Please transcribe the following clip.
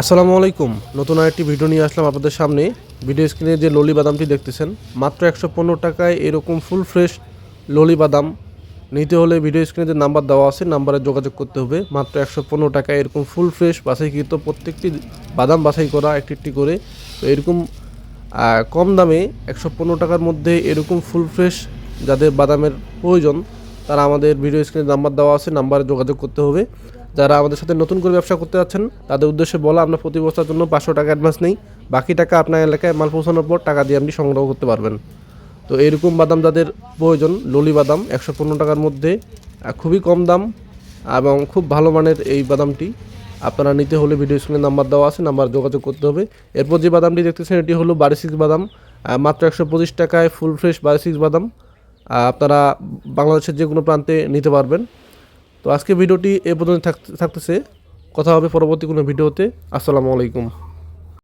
আসসালামু আলাইকুম। নতুন আরেকটি ভিডিও নিয়ে আসলাম আপনাদের সামনে। ভিডিও স্ক্রিনে যে ললি বাদামটি দেখতেছেন, মাত্র একশো পনেরো টাকায় এরকম ফুল ফ্রেশ ললি বাদাম। নিতে হলে ভিডিও স্ক্রিনে যে নাম্বার দেওয়া আছে, নাম্বারে যোগাযোগ করতে হবে। মাত্র একশো পনেরো টাকায় এরকম ফুল ফ্রেশ বাছাইকৃত প্রত্যেকটি বাদাম বাছাই করা একটি একটি করে। তো এরকম কম দামে একশো পনেরো টাকার মধ্যে এরকম ফুল ফ্রেশ যাদের বাদামের প্রয়োজন তারা আমাদের ভিডিও স্ক্রিনে নাম্বার দেওয়া আছে নাম্বারে যোগাযোগ করতে হবে। যারা আমাদের সাথে নতুন করে ব্যবসা করতে যাচ্ছেন, তাদের উদ্দেশ্যে বলা, আমরা প্রতি বছরের জন্য পাঁচশো টাকা অ্যাডভান্স নেই। বাকি টাকা আপনার এলাকায় মাল পৌঁছানোর পর টাকা দিয়ে আপনি সংগ্রহ করতে পারবেন। তো এরকম বাদাম যাদের প্রয়োজন, ললি বাদাম, একশো পনেরো টাকার মধ্যে খুবই কম দাম এবং খুব ভালো মানের এই বাদামটি আপনারা নিতে হলে ভিডিও স্ক্রিনে নাম্বার দেওয়া আছে নাম্বার যোগাযোগ করতে হবে। এরপর যে বাদামটি দেখতেছেন, এটি হলো বারি সিক্স বাদাম মাত্র একশো পঁচিশ টাকায় ফুল ফ্রেশ বারি সিক্স বাদাম। আপনারা বাংলাদেশের যে কোনো প্রান্তে নিতে পারবেন। তো আজকে ভিডিওটি এ পর্যন্ত থাকতে- থাকতেছে। কথা হবে পরবর্তী কোনো ভিডিওতে। আসসালামু আলাইকুম।